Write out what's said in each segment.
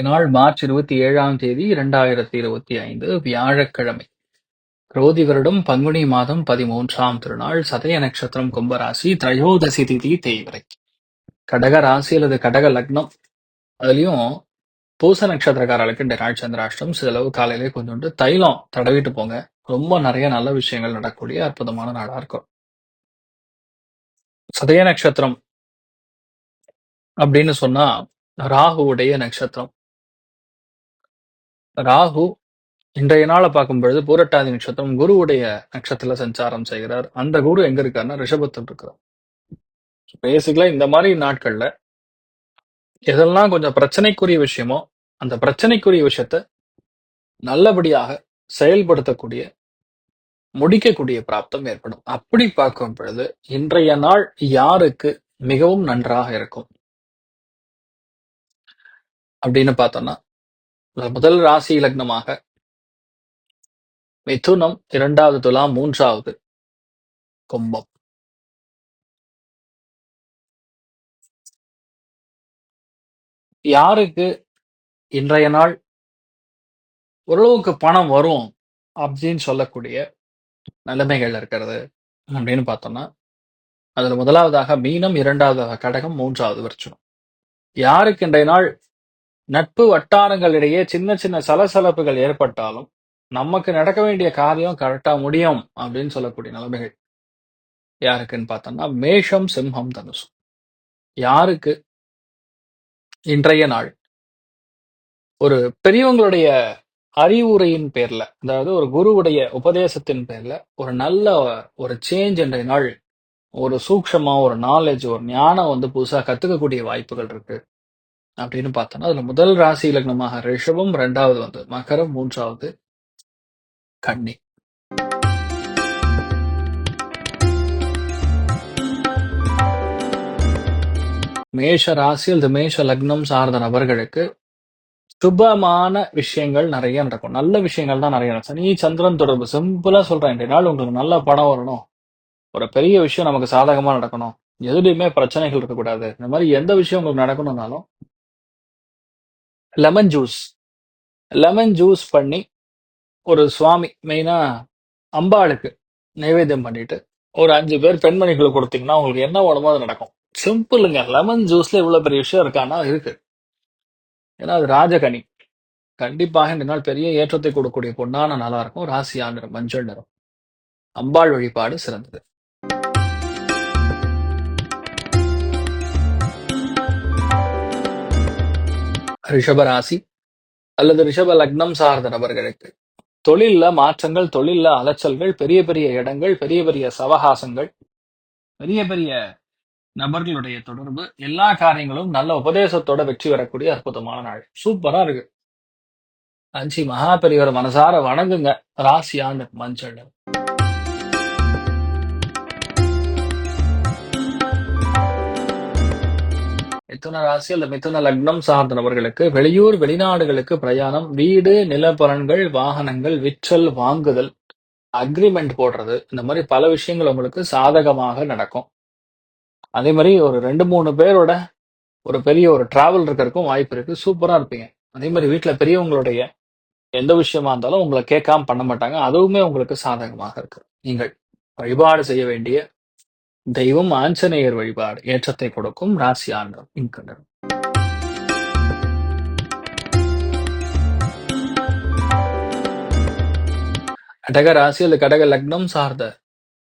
இன்றைய நாள் மார்ச் இருபத்தி ஏழாம் தேதி இரண்டாயிரத்தி இருபத்தி ஐந்து வியாழக்கிழமை. குரோதி வருடம் பங்குனி மாதம் பதிமூன்றாம் திருநாள் சதய நட்சத்திரம் கும்பராசி திரையோதசி திதி தேய்வரை கடக ராசி அல்லது கடக லக்னம். அதுலயும் பூச நட்சத்திரக்காரர்களுக்கு இந்த நாள் சந்திராஷ்டம் சிலவு காலையிலே கொஞ்சோண்டு தைலம் தடவிட்டு போங்க. ரொம்ப நிறைய நல்ல விஷயங்கள் நடக்கக்கூடிய அற்புதமான நாளா இருக்கும். சதய நட்சத்திரம் அப்படின்னு சொன்னா ராகுவுடைய நட்சத்திரம். ராகு இன்றைய நாளை பார்க்கும் பொழுது பூரட்டாதி நட்சத்திரம் குருவுடைய நட்சத்திரத்துல சஞ்சாரம் செய்கிறார். அந்த குரு எங்க இருக்காருன்னா ரிஷபத்தில் இருக்கிறார். பேசிக்கலா இந்த மாதிரி நாட்கள்ல எதெல்லாம் கொஞ்சம் பிரச்சனைக்குரிய விஷயமோ அந்த பிரச்சனைக்குரிய விஷயத்த நல்லபடியாக செயல்படுத்தக்கூடிய முடிக்கக்கூடிய பிராப்தம் ஏற்படும். அப்படி பார்க்கும் பொழுது இன்றைய நாள் யாருக்கு மிகவும் நன்றாக இருக்கும்? அப்படின்னு பார்த்தோம்னா முதல் ராசி லக்னமாக மிதுனம் இரண்டாவது துலாம் மூன்றாவது கும்பம். யாருக்கு இன்றைய நாள் ஓரளவுக்கு பணம் வரும் அப்படின்னு சொல்லக்கூடிய நிலைமைகள் இருக்கிறது அப்படின்னு பார்த்தோம்னா அதுல முதலாவதாக மீனம் இரண்டாவதாக கடகம் மூன்றாவது விருச்சனம் யாருக்கு இன்றைய நாள் நட்பு வட்டாரங்களிடையே சின்ன சின்ன சலசலப்புகள் ஏற்பட்டாலும் நமக்கு நடக்க வேண்டிய காரியம் கரெக்டா முடியும் அப்படின்னு சொல்லக்கூடிய நிலைமைகள் யாருக்குன்னு பார்த்தோம்னா மேஷம் சிம்ஹம் தனுசு. யாருக்கு? இன்றைய நாள். ஒரு பெரியவங்களுடைய அறிவுரையின் பேர்ல அதாவது ஒரு குருவுடைய உபதேசத்தின் பேர்ல ஒரு நல்ல ஒரு சேஞ்ச் இன்றைய நாள் ஒரு சூக்ஷமா ஒரு நாலேஜ் ஒரு ஞானம் வந்து புதுசாக கத்துக்கக்கூடிய வாய்ப்புகள் இருக்கு. அப்படின்னு பார்த்தோம்னா அதுல முதல் ராசி லக்னமாக ரிஷபம் ரெண்டாவது வந்து மகரம் மூன்றாவது கன்னி. மேஷ ராசி அல்லது மேஷ லக்னம் சார்ந்த நபர்களுக்கு சுபமான விஷயங்கள் நிறைய நடக்கும். நல்ல விஷயங்கள் தான் நிறைய நடக்கும். சனி சந்திரன் தொடர்பு சிம்பிளா சொல்றேன். இன்றைய நாள் உங்களுக்கு நல்ல பணம் வரணும். ஒரு பெரிய விஷயம் நமக்கு சாதகமா நடக்கணும். எதுலையுமே பிரச்சனைகள் இருக்கக்கூடாது. இந்த மாதிரி எந்த விஷயம் உங்களுக்கு நடக்கணும்னாலும் லெமன் ஜூஸ் லெமன் ஜூஸ் பண்ணி ஒரு சுவாமி மெயினாக அம்பாளுக்கு நைவேத்தியம் பண்ணிட்டு ஒரு அஞ்சு பேர் பெண்மணிகளை கொடுத்தீங்கன்னா உங்களுக்கு என்ன உடம்போ அது நடக்கும். சிம்பிளுங்க லெமன் ஜூஸ்ல இவ்வளோ பெரிய விஷயம் இருக்கான்னா இருக்கு. ஏன்னா அது ராஜகனி. கண்டிப்பாக இந்த நாள் பெரிய ஏற்றத்தை கொடுக்கக்கூடிய பொன்னான நாளா இருக்கும். ராசியா நிறம் மஞ்சள் நிறம். அம்பாள் வழிபாடு சிறந்தது. ரிஷப ராசி அல்லது ரிஷப லக்னம் சார்ந்த நபர்களுக்கு. தொழில்ல மாற்றங்கள் தொழில்ல அலைச்சல்கள் பெரிய பெரிய இடங்கள் பெரிய பெரிய சவகாசங்கள் பெரிய பெரிய நபர்களுடைய தொடர்பு எல்லா காரியங்களும் நல்ல உபதேசத்தோட வெற்றி பெறக்கூடிய அற்புதமான நாள். சூப்பரா இருக்கு. அஞ்சு மகா பெரியவர் மனசார வணங்குங்க. ராசியான மஞ்சள் மிதுன ராசி அல்லது மிதுன லக்னம் சார்ந்த நபர்களுக்கு வெளியூர் வெளிநாடுகளுக்கு பிரயாணம் வீடு நிலப்பலன்கள் வாகனங்கள் விற்றல் வாங்குதல் அக்ரிமெண்ட் போடுறது இந்த மாதிரி பல விஷயங்கள் உங்களுக்கு சாதகமாக நடக்கும். அதே மாதிரி ஒரு ரெண்டு மூணு பேரோட ஒரு பெரிய ஒரு டிராவல் இருக்கிறதுக்கும் வாய்ப்பு இருக்கு. சூப்பரா இருப்பீங்க. அதே மாதிரி வீட்டில் பெரியவங்களுடைய எந்த விஷயமா இருந்தாலும் உங்களை கேட்காம பண்ண மாட்டாங்க. அதுவுமே உங்களுக்கு சாதகமாக இருக்கு. நீங்கள் வழிபாடு செய்ய வேண்டிய தெய்வம் ஆஞ்சநேயர் வழிபாடு ஏற்றத்தை கொடுக்கும் ராசி ஆண்டவர். இன்கண்டர் கடக ராசி அல்லது கடக லக்னம் சார்ந்த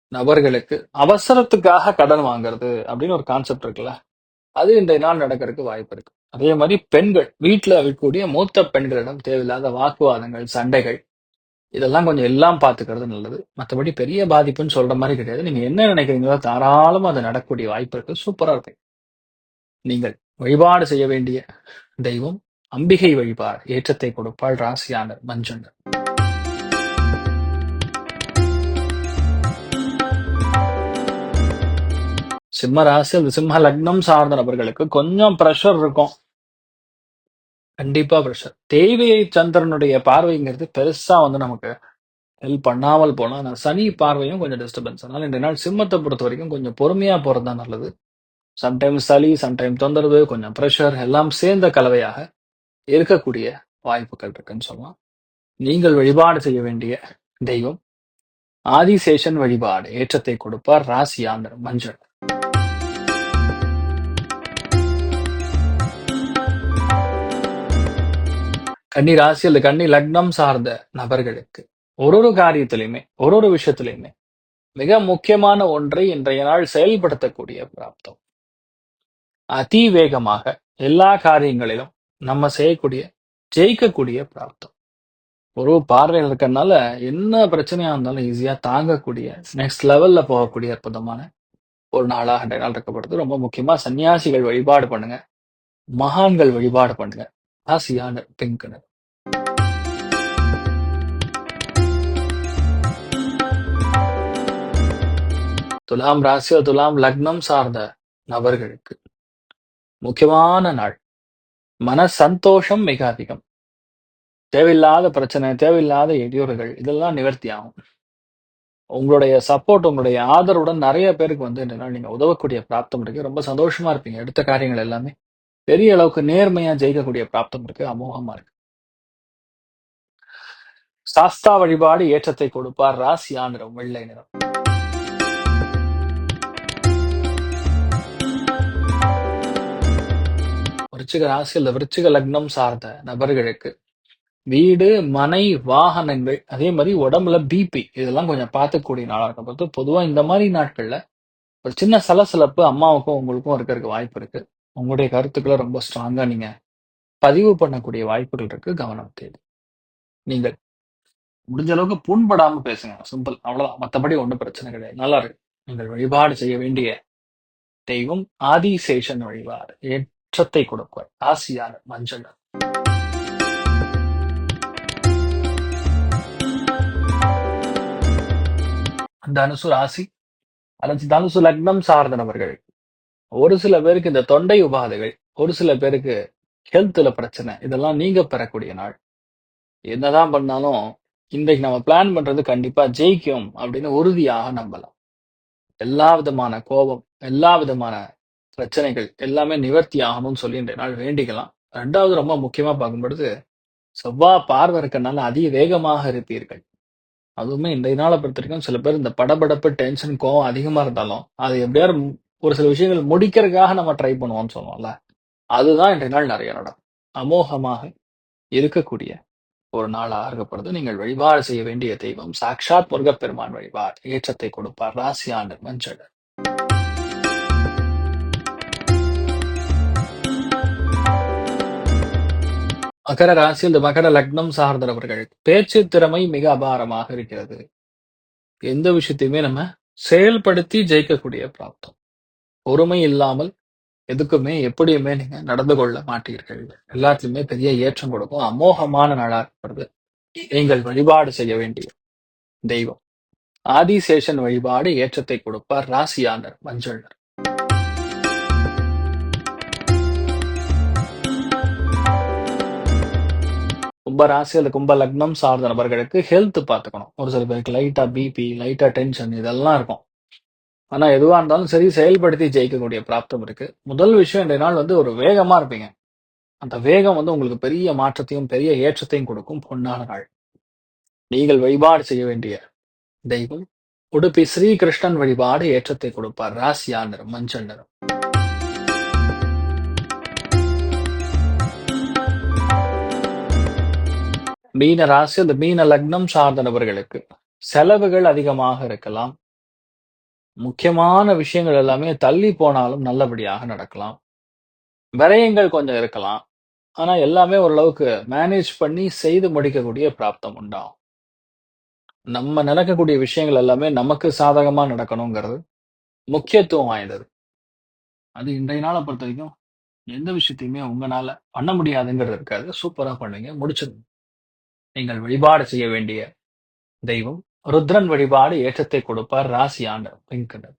நபர்களுக்கு அவசரத்துக்காக கடன் வாங்குறது அப்படின்னு ஒரு கான்செப்ட் இருக்குல்ல? அது இன்றைய நாள் நடக்கிறதுக்கு வாய்ப்பு இருக்கு. அதே மாதிரி பெண்கள் வீட்டுல இருக்கக்கூடிய மூத்த பெண்களிடம் தேவையில்லாத வாக்குவாதங்கள் சண்டைகள் இதெல்லாம் கொஞ்சம் எல்லாம் பார்த்துக்கிறது நல்லது. மற்றபடி பெரிய பாதிப்புன்னு சொல்ற மாதிரி கிடையாது. நீங்க என்ன நினைக்கிறீங்களோ தாராளமா அது நடக்கக்கூடிய வாய்ப்பு இருக்கு. சூப்பரா இருக்கு. நீங்கள் வழிபாடு செய்ய வேண்டிய தெய்வம் அம்பிகை வழிபாடு ஏற்றத்தை கொடுப்பாள் ராசியானர் மஞ்சுண்டர் சிம்ம ராசி சிம்ம லக்னம் சார்ந்த நபர்களுக்கு கொஞ்சம் ப்ரெஷர் இருக்கும். கண்டிப்பா பிரஷர். தேவையை சந்திரனுடைய பார்வைங்கிறது பெருசா வந்து நமக்கு ஹெல்ப் பண்ணாமல் போனா ஆனா சனி பார்வையும் கொஞ்சம் டிஸ்டர்பன்ஸ் அதனால இந்த நாள் சிம்மத்தை பொறுத்த வரைக்கும் கொஞ்சம் பொறுமையா போறது தான் நல்லது. சம்டைம் சளி சம்டைம் தொந்தரவு கொஞ்சம் ப்ரெஷர் எல்லாம் சேர்ந்த கலவையாக இருக்கக்கூடிய வாய்ப்புகள் இருக்குன்னு சொல்லலாம். நீங்கள் வழிபாடு செய்ய வேண்டிய தெய்வம். ஆதிசேஷன் வழிபாடு ஏற்றத்தை கொடுப்பார் ராசி ஆந்திரம் மஞ்சள். கன்னி ராசி அல்லது கன்னி லக்னம் சார்ந்த நபர்களுக்கு ஒரு ஒரு காரியத்திலையுமே ஒரு ஒரு விஷயத்திலையுமே மிக முக்கியமான ஒன்றை இன்றைய நாள் செயல்படுத்தக்கூடிய பிராப்தம். அதி வேகமாக எல்லா காரியங்களிலும் நம்ம செய்யக்கூடிய ஜெயிக்கக்கூடிய பிராப்தம். ஒரு பார்வையில் இருக்கிறதுனால என்ன பிரச்சனையா இருந்தாலும் ஈஸியா தாங்கக்கூடிய நெக்ஸ்ட் லெவல்ல போகக்கூடிய அற்புதமான ஒரு நாளாக ரெண்டு நாள் இருக்கப்படுது. ரொம்ப முக்கியமா சன்னியாசிகள் வழிபாடு பண்ணுங்க. மகான்கள் வழிபாடு பண்ணுங்க. ராசியான பிங்க் துலாம் ராசி துலாம் லக்னம் சார்ந்த நபர்களுக்கு முக்கியமான நாள். மன சந்தோஷம் மிக அதிகம். தேவையில்லாத பிரச்சனை தேவையில்லாத இடையூறுகள் இதெல்லாம் நிவர்த்தி ஆகும். உங்களுடைய சப்போர்ட் உங்களுடைய ஆதரவுடன் நிறைய பேருக்கு வந்து இந்த நீங்க உதவக்கூடிய பிராப்தம் இருக்கு. ரொம்ப சந்தோஷமா இருப்பீங்க. எடுத்த காரியங்கள் எல்லாமே பெரிய அளவுக்கு நேர்மையா ஜெயிக்கக்கூடிய பிராப்தம் இருக்கு. அமோகமா இருக்கு. சாஸ்தா வழிபாடு ஏற்றத்தை கொடுப்பார். ராசியா நிறம் வெள்ளை நிறம். விருச்சிக ராசி விருச்சிக லக்னம் சார்ந்த நபர்களுக்கு வீடு மனை வாகனங்கள் அதே மாதிரி உடம்புல பிபி இதெல்லாம் கொஞ்சம் பார்த்துக்கூடிய நாளா இருக்கும். பொறுத்து பொதுவா இந்த மாதிரி நாட்கள்ல ஒரு சின்ன சலசலப்பு அம்மாவுக்கும் உங்களுக்கும் இருக்கிறதுக்கு வாய்ப்பு இருக்கு. உங்களுடைய கருத்துக்களை ரொம்ப ஸ்ட்ராங்கா நீங்க பதிவு பண்ணக்கூடிய வாய்ப்புகள் இருக்கு. கவனம் தேவை நீங்கள் முடிஞ்ச அளவுக்கு புண்படாம பேசுங்க. சிம்பிள் அவ்வளவுதான். மத்தபடி ஒன்றும் பிரச்சனை கிடையாது. நல்லா இருக்கு. நீங்கள் வழிபாடு செய்ய வேண்டிய தெய்வம் ஆதிசேஷன் வழிபாடு. அச்சத்தை கொடுப்பாய் ஆசியான மஞ்சள். தனுசு ராசி அல்லது தனுசு லக்னம் சார்ந்த நபர்கள் ஒரு சில பேருக்கு இந்த தொண்டை உபாதைகள் ஒரு சில பேருக்கு ஹெல்த்ல பிரச்சனை இதெல்லாம் நீங்க பெறக்கூடிய நாள். என்னதான் பண்ணாலும் இன்றைக்கு நம்ம பிளான் பண்றது கண்டிப்பா ஜெயிக்கும் அப்படின்னு உறுதியாக நம்பலாம். எல்லா விதமான கோபம் எல்லா விதமான பிரச்சனைகள் எல்லாமே நிவர்த்தி ஆகணும்னு சொல்லி இன்றைய நாள் வேண்டிக்கலாம். ரெண்டாவது ரொம்ப முக்கியமா பார்க்கும்பொழுது செவ்வா பார்வை இருக்கனால அதிக வேகமாக இருப்பீர்கள். அதுவுமே இன்றைய நாளை பொறுத்த வரைக்கும் சில பேர் இந்த படபடப்பு டென்ஷன் கோவம் அதிகமா இருந்தாலும் அது எப்படியாரு ஒரு சில விஷயங்கள் முடிக்கிறதுக்காக நம்ம ட்ரை பண்ணுவோம்னு சொல்லுவோம்ல அதுதான் இன்றைய நாள் நிறைய நடக்கும். அமோகமாக இருக்கக்கூடிய ஒரு நாள் ஆகப்படுது நீங்கள் வழிபாடு செய்ய வேண்டிய தெய்வம் சாக்ஷாத் முருகப்பெருமான் வழிபாடு ஏற்றத்தை கொடுப்பார். ராசி ஆண்டு மஞ்சள். மகர ராசி இந்த மகர லக்னம் சார்ந்தவர்கள் பேச்சு திறமை மிக அபாரமாக இருக்கிறது. எந்த விஷயத்தையுமே நம்ம செயல்படுத்தி ஜெயிக்கக்கூடிய பிராப்தம். பொறுமை இல்லாமல் எதுக்குமே எப்படியுமே நீங்க நடந்து கொள்ள மாட்டீர்கள். எல்லாத்துலயுமே பெரிய ஏற்றம் கொடுக்கும். அமோகமான நாளா இருக்கிறது. நீங்கள் வழிபாடு செய்ய வேண்டிய தெய்வம். ஆதிசேஷன் வழிபாடு ஏற்றத்தை கொடுப்பார். ராசியானர் மஞ்சள்னர் கும்ப ராசி அல்லது கும்ப லக்னம் சார்ந்த நபர்களுக்கு ஹெல்த் பார்த்துக்கணும். ஒரு சில பேருக்கு லைட்டா பிபி லைட்டா டென்ஷன் இதெல்லாம் இருக்கும். ஆனா எதுவா இருந்தாலும் சரி செயல்படுத்தி ஜெயிக்கக்கூடிய பிராப்தம் இருக்குது முதல் விஷயம் இந்த நாள் வந்து ஒரு வேகமா இருப்பீங்க. அந்த வேகம் வந்து உங்களுக்கு பெரிய மாற்றத்தையும் பெரிய ஏற்றத்தையும் கொடுக்கும் பொன்னான நாள். நீங்கள் வழிபாடு செய்ய வேண்டிய தெய்வம். உடுப்பி ஸ்ரீகிருஷ்ணன் வழிபாடு ஏற்றத்தை கொடுப்பார். ராசியா நிறம் மஞ்சள் நிறம். மீன ராசி அந்த மீன லக்னம் சார்ந்த நபர்களுக்கு செலவுகள் அதிகமாக இருக்கலாம். முக்கியமான விஷயங்கள் எல்லாமே தள்ளி போனாலும் நல்லபடியாக நடக்கலாம். விரயங்கள் கொஞ்சம் இருக்கலாம். ஆனா எல்லாமே ஓரளவுக்கு மேனேஜ் பண்ணி செய்து முடிக்கக்கூடிய பிராப்தம் உண்டாகும். நம்ம நடக்கக்கூடிய விஷயங்கள் எல்லாமே நமக்கு சாதகமா நடக்கணுங்கிறது முக்கியத்துவம் வாய்ந்தது. அது இன்றைய நாளை பொறுத்த வரைக்கும் எந்த விஷயத்தையுமே உங்களால பண்ண முடியாதுங்கிறது இருக்காது. சூப்பரா பண்ணுவீங்க முடிச்சிருங்க. நீங்கள் வழிபாடு செய்ய வேண்டிய தெய்வம். ருத்ரன் வழிபாடு ஏற்றத்தை கொடுப்பார். ராசி ஆண்டு பிங்கனர்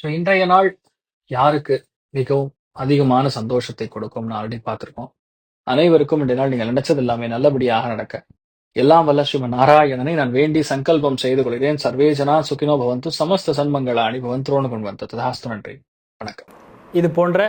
ஸோ இன்றைய நாள் யாருக்கு மிகவும் அதிகமான சந்தோஷத்தை கொடுக்கும்னு ஆல்ரெடி பார்த்திருக்கோம். அனைவருக்கும் இன்றைய நாள் நீங்கள் நினைச்சது எல்லாமே நல்லபடியாக நடக்க. எல்லாம் வல்ல சிவ நாராயணனை நான் வேண்டி சங்கல்பம் செய்து கொள்கிறேன். சர்வேஜனா சுகினோ பவந்து சமஸ்த சன்மங்களாணி பவந்தோனு கொண்டு வந்தது ததாஸ்து நன்றி. வணக்கம். இது போன்ற